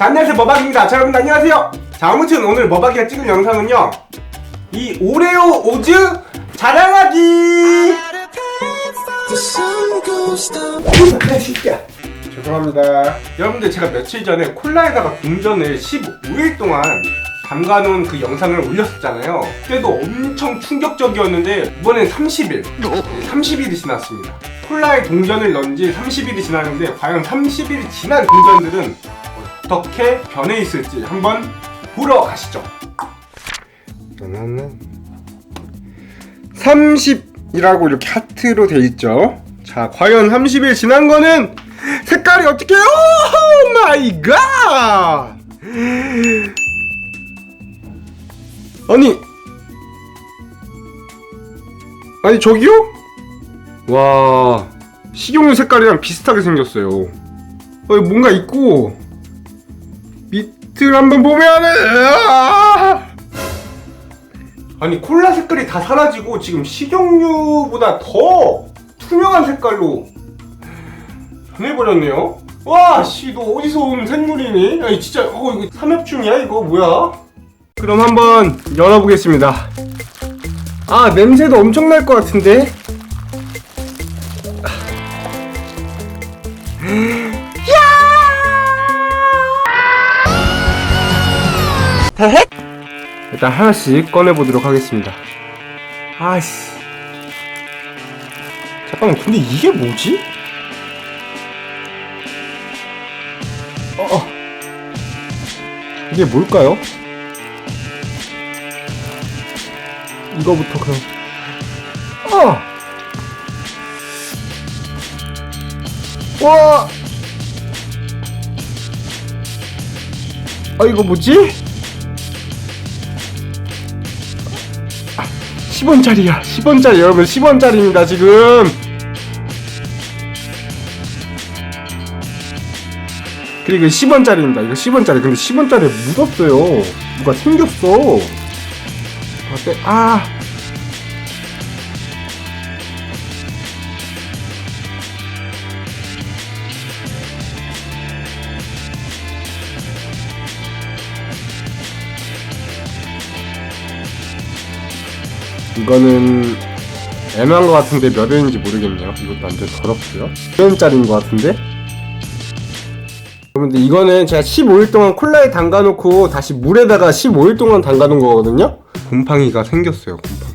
자, 안녕하세요 머박입니다. 자 여러분 안녕하세요. 자 아무튼 오늘 머박이가 찍을 영상은요. 이 오레오 오즈 자랑하기! goes down. 죄송합니다. 여러분들 제가 며칠 전에 콜라에다가 동전을 15일 동안 담가놓은 그 영상을 올렸었잖아요. 그때도 엄청 충격적이었는데 이번엔 30일. 30일이 지났습니다. 콜라에 동전을 넣은 지 30일이 지났는데 과연 30일이 지난 동전들은 어떻게 변해 있을지 한번 보러 가시죠. 30이라고 이렇게 하트로 돼 있죠. 자 과연 30일 지난 거는 색깔이 어떻게 오 마이 갓 아니 아니 저기요? 와 식용유 색깔이랑 비슷하게 생겼어요. 어, 뭔가 있고 밑을 한번 보면은 아! 아니 콜라 색깔이 다 사라지고 지금 식용유보다 더 투명한 색깔로 변해버렸네요 와씨 너 어디서 온 생물이니? 아니 진짜 어 이거 삼엽충이야 이거 뭐야? 그럼 한번 열어보겠습니다 아 냄새도 엄청날 것 같은데 일단 하나씩 꺼내보도록 하겠습니다 아씨 잠깐만 근데 이게 뭐지? 어, 어. 이게 뭘까요? 이거부터 그럼 어! 와! 아 이거 뭐지? 10원짜리야. 10원짜리 여러분 10원짜리입니다 지금. 그리고 10원짜리입니다. 이거 10원짜리. 근데 10원짜리 묻었어요. 누가 튕겼어. 아, 떼, 아. 이거는 애매한 것 같은데 몇 원인지 모르겠네요. 이것도 완전 더럽고요. 1원짜리인 것 같은데? 여러분들 이거는 제가 15일 동안 콜라에 담가놓고 다시 물에다가 15일 동안 담가놓은 거거든요? 곰팡이가 생겼어요, 곰팡이.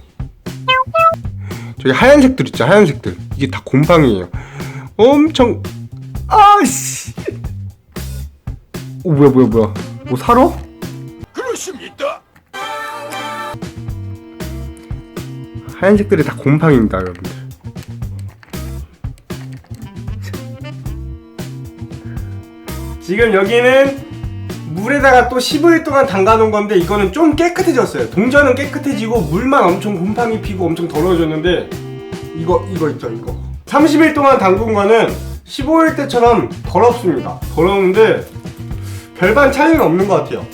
저기 하얀색들 있죠, 하얀색들. 이게 다 곰팡이에요. 엄청, 아씨! 오, 뭐야, 뭐야, 뭐야. 뭐 사러? 하얀색들이 다 곰팡이입니다, 여러분들. 지금 여기는 물에다가 또 15일 동안 담가놓은 건데 이거는 좀 깨끗해졌어요. 동전은 깨끗해지고 물만 엄청 곰팡이 피고 엄청 더러워졌는데 이거 이거 있죠 이거. 30일 동안 담근 거는 15일 때처럼 더럽습니다. 더러운데 별반 차이는 없는 것 같아요.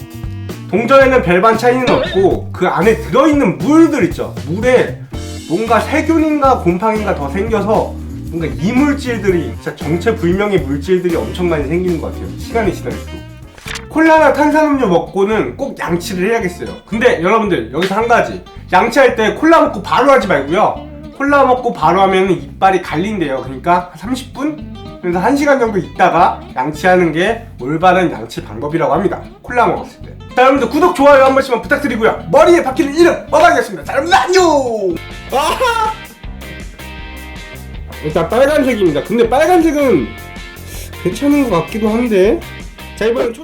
동전에는 별반 차이는 없고 그 안에 들어있는 물들 있죠. 물에 뭔가 세균인가 곰팡이가 더 생겨서 뭔가 이물질들이 진짜 정체불명의 물질들이 엄청 많이 생기는 것 같아요. 시간이 지날수록. 콜라나 탄산음료 먹고는 꼭 양치를 해야겠어요. 근데 여러분들 여기서 한 가지 양치할 때 콜라 먹고 바로 하지 말고요. 콜라 먹고 바로 하면 이빨이 갈린대요. 그러니까 한 30분? 그래서 1시간 정도 있다가 양치하는 게 올바른 양치 방법이라고 합니다. 콜라 먹었을 때. 자 여러분들 구독, 좋아요 한 번씩만 부탁드리고요. 머리에 박히는 이름 뭐가겠습니다. 자 여러분들 안녕! 아하! 일단 빨간색입니다. 근데 빨간색은 괜찮은 것 같기도 한데 자 이번엔 초...